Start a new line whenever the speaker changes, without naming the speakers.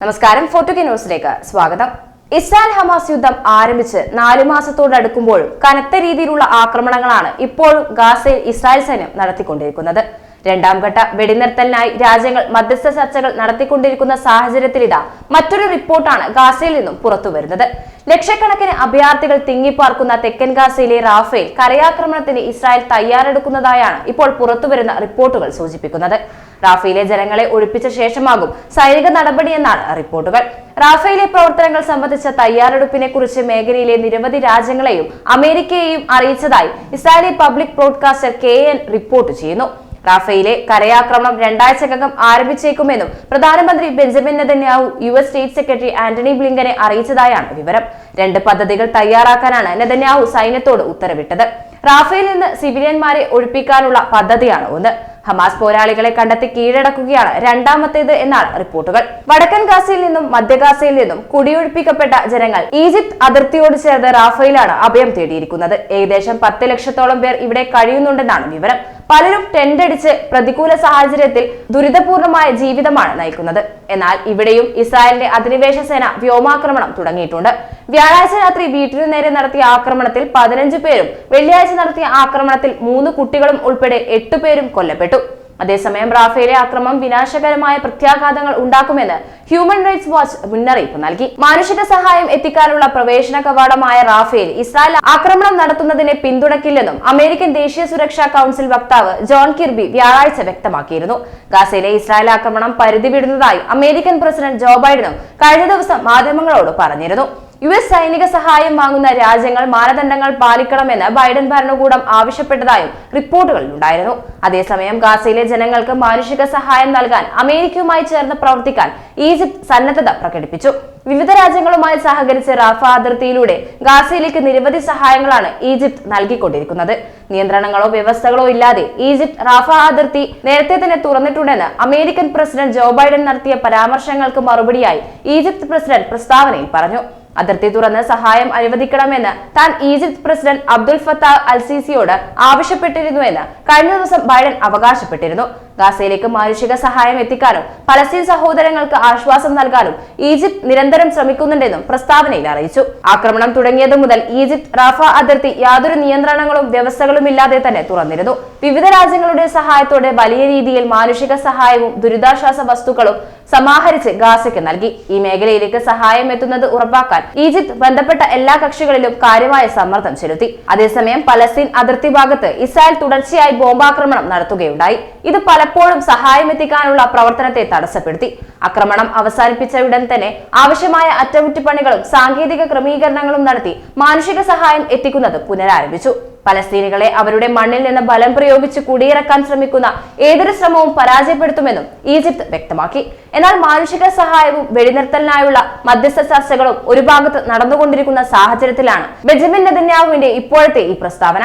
നമസ്കാരം ഫോർട്ടുകെ ന്യൂസിലേക്ക് സ്വാഗതം. ഇസ്രായേൽ ഹമാസ് യുദ്ധം ആരംഭിച്ച് നാലു മാസത്തോടടുക്കുമ്പോഴും കനത്ത രീതിയിലുള്ള ആക്രമണങ്ങളാണ് ഇപ്പോഴും ഗാസയിൽ ഇസ്രായേൽ സൈന്യം നടത്തിക്കൊണ്ടിരിക്കുന്നത്. രണ്ടാം ഘട്ട വെടിനിർത്തലിനായി രാജ്യങ്ങൾ മധ്യസ്ഥ ചർച്ചകൾ നടത്തിക്കൊണ്ടിരിക്കുന്ന സാഹചര്യത്തിൽ സാഹചര്യത്തിലിതാ മറ്റൊരു റിപ്പോർട്ടാണ് ഗാസയിൽ നിന്നും പുറത്തുവരുന്നത്. ലക്ഷക്കണക്കിന് അഭയാർത്ഥികൾ തിങ്ങിപ്പാർക്കുന്ന തെക്കൻ ഗാസയിലെ റാഫേൽ കരയാക്രമണത്തിന് ഇസ്രായേൽ തയ്യാറെടുക്കുന്നതായാണ് ഇപ്പോൾ പുറത്തുവരുന്ന റിപ്പോർട്ടുകൾ സൂചിപ്പിക്കുന്നത്. റാഫേലെ ജനങ്ങളെ ഒഴിപ്പിച്ച ശേഷമാകും സൈനിക നടപടിയെന്നാണ് റിപ്പോർട്ടുകൾ. റാഫേലെ പ്രവർത്തനങ്ങൾ സംബന്ധിച്ച തയ്യാറെടുപ്പിനെ കുറിച്ച് മേഖലയിലെ നിരവധി രാജ്യങ്ങളെയും അമേരിക്കയെയും അറിയിച്ചതായി Israeli public broadcaster K N report ചെയ്യുന്നു. റാഫേലെ കരയാക്രമണം രണ്ടാഴ്ചക്കകം ആരംഭിച്ചേക്കുമെന്നും പ്രധാനമന്ത്രി Benjamin Netanyahu U S state secretary Antony ബ്ലിങ്കനെ അറിയിച്ചതായാണ് വിവരം. രണ്ട് പദ്ധതികൾ തയ്യാറാക്കാനാണ് നെതന്യാഹു സൈന്യത്തോട് ഉത്തരവിട്ടത്. റാഫേൽ നിന്ന് സിവിലിയന്മാരെ ഒഴിപ്പിക്കാനുള്ള പദ്ധതിയാണ് ഒന്ന്. ഹമാസ് പോരാളികളെ കണ്ടെത്തി കീഴടക്കുകയാണ് രണ്ടാമത്തേത് എന്നാണ് റിപ്പോർട്ടുകൾ. വടക്കൻ ഗാസയിൽ നിന്നും മധ്യഗാസയിൽ നിന്നും കുടിയൊഴിപ്പിക്കപ്പെട്ട ജനങ്ങൾ ഈജിപ്ത് അതിർത്തിയോട് ചേർന്ന് റാഫയിലാണ് അഭയം തേടിയിരിക്കുന്നത്. ഏകദേശം പത്ത് ലക്ഷത്തോളം പേർ ഇവിടെ കഴിയുന്നുണ്ടെന്നാണ് വിവരം. പലരും ടെന്റ് പ്രതികൂല സാഹചര്യത്തിൽ ദുരിതപൂർണമായ ജീവിതമാണ് നയിക്കുന്നത്. എന്നാൽ ഇവിടെയും ഇസ്രായേലിന്റെ അധിനിവേശ സേന വ്യോമാക്രമണം തുടങ്ങിയിട്ടുണ്ട്. വ്യാഴാഴ്ച രാത്രി വീട്ടിനു നേരെ നടത്തിയ ആക്രമണത്തിൽ പതിനഞ്ച് പേരും വെള്ളിയാഴ്ച നടത്തിയ ആക്രമണത്തിൽ മൂന്ന് കുട്ടികളും ഉൾപ്പെടെ എട്ട് പേരും കൊല്ലപ്പെട്ടു. അതേസമയം റാഫേലെ ആക്രമം വിനാശകരമായ പ്രത്യാഘാതങ്ങൾ ഉണ്ടാക്കുമെന്ന് ഹ്യൂമൻ റൈറ്റ്സ് വാച്ച് മുന്നറിയിപ്പ് നൽകി. മാനുഷിക സഹായം എത്തിക്കാനുള്ള പ്രവേശന കവാടമായ റാഫേൽ ഇസ്രായേൽ ആക്രമണം നടത്തുന്നതിനെ പിന്തുണയ്ക്കില്ലെന്നും അമേരിക്കൻ ദേശീയ സുരക്ഷാ കൌൺസിൽ വക്താവ് ജോൺ കിർബി വ്യാഴാഴ്ച വ്യക്തമാക്കിയിരുന്നു. ഗാസയിലെ ഇസ്രായേൽ ആക്രമണം പരിധി വിടുന്നതായി അമേരിക്കൻ പ്രസിഡന്റ് ജോ ബൈഡനും കഴിഞ്ഞ ദിവസം മാധ്യമങ്ങളോട് പറഞ്ഞിരുന്നു. യു എസ് സൈനിക സഹായം വാങ്ങുന്ന രാജ്യങ്ങൾ മാനദണ്ഡങ്ങൾ പാലിക്കണമെന്ന് ബൈഡൻ ഭരണകൂടം ആവശ്യപ്പെട്ടതായും റിപ്പോർട്ടുകളിലുണ്ടായിരുന്നു. അതേസമയം ഗാസയിലെ ജനങ്ങൾക്ക് മാനുഷിക സഹായം നൽകാൻ അമേരിക്കയുമായി ചേർന്ന് പ്രവർത്തിക്കാൻ ഈജിപ്ത് സന്നദ്ധത പ്രകടിപ്പിച്ചു. വിവിധ രാജ്യങ്ങളുമായി സഹകരിച്ച് റാഫ അതിർത്തിയിലൂടെ ഗാസയിലേക്ക് നിരവധി സഹായങ്ങളാണ് ഈജിപ്ത് നൽകിക്കൊണ്ടിരിക്കുന്നത്. നിയന്ത്രണങ്ങളോ വ്യവസ്ഥകളോ ഇല്ലാതെ ഈജിപ്ത് റാഫ അതിർത്തി നേരത്തെ തന്നെ തുറന്നിട്ടുണ്ടെന്ന് അമേരിക്കൻ പ്രസിഡന്റ് ജോ ബൈഡൻ നടത്തിയ പരാമർശങ്ങൾക്ക് മറുപടിയായി ഈജിപ്ത് പ്രസിഡന്റ് പ്രസ്താവനയിൽ പറഞ്ഞു. അതിർത്തി തുറന്ന് സഹായം അനുവദിക്കണമെന്ന് താൻ Egypt president Abdul Fattah al സിസിയോട് ആവശ്യപ്പെട്ടിരുന്നുവെന്ന് കഴിഞ്ഞ ദിവസം ബൈഡൻ അവകാശപ്പെട്ടിരുന്നു. ഗാസയിലേക്ക് മാനുഷിക സഹായം എത്തിക്കാനും പലസ്തീൻ സഹോദരങ്ങൾക്ക് ആശ്വാസം നൽകാനും ഈജിപ്ത് നിരന്തരം ശ്രമിക്കുന്നുണ്ടെന്നും പ്രസ്താവനയിൽ അറിയിച്ചു. ആക്രമണം തുടങ്ങിയതു മുതൽ ഈജിപ്ത് റാഫ അതിർത്തി യാതൊരു നിയന്ത്രണങ്ങളും വ്യവസ്ഥകളും ഇല്ലാതെ തന്നെ തുറന്നിരുന്നു. വിവിധ രാജ്യങ്ങളുടെ സഹായത്തോടെ വലിയ രീതിയിൽ മാനുഷിക സഹായവും ദുരിതാശ്വാസ വസ്തുക്കളും സമാഹരിച്ച് ഗാസയ്ക്ക് നൽകി. ഈ മേഖലയിലേക്ക് സഹായം എത്തുന്നത് ഉറപ്പാക്കാൻ ഈജിപ്ത് ബന്ധപ്പെട്ട എല്ലാ കക്ഷികളിലും കാര്യമായ സമ്മർദ്ദം ചെലുത്തി. അതേസമയം പലസ്തീൻ അതിർത്തി ഭാഗത്ത് ഇസ്രായേൽ തുടർച്ചയായി ബോംബാക്രമണം നടത്തുകയുണ്ടായി. ഇത് പലപ്പോഴും സഹായമെത്തിക്കാനുള്ള പ്രവർത്തനത്തെ തടസ്സപ്പെടുത്തി. ആക്രമണം അവസാനിപ്പിച്ച ഉടൻ തന്നെ ആവശ്യമായ അറ്റകുറ്റപ്പണികളും സാങ്കേതിക ക്രമീകരണങ്ങളും നടത്തി മാനുഷിക സഹായം എത്തിക്കുന്നത് പുനരാരംഭിച്ചു. പലസ്തീനികളെ അവരുടെ മണ്ണിൽ നിന്ന് ബലം പ്രയോഗിച്ച് കുടിയിറക്കാൻ ശ്രമിക്കുന്ന ഏതൊരു ശ്രമവും പരാജയപ്പെടുത്തുമെന്നും ഈജിപ്ത് വ്യക്തമാക്കി. എന്നാൽ മാനുഷിക സഹായവും വെടിനിർത്തലിനായുള്ള മധ്യസ്ഥ ചർച്ചകളും ഒരു ഭാഗത്ത് നടന്നുകൊണ്ടിരിക്കുന്ന സാഹചര്യത്തിലാണ് ബെഞ്ചമിൻ നെതന്യാഹുവിന്റെ ഇപ്പോഴത്തെ ഈ പ്രസ്താവന.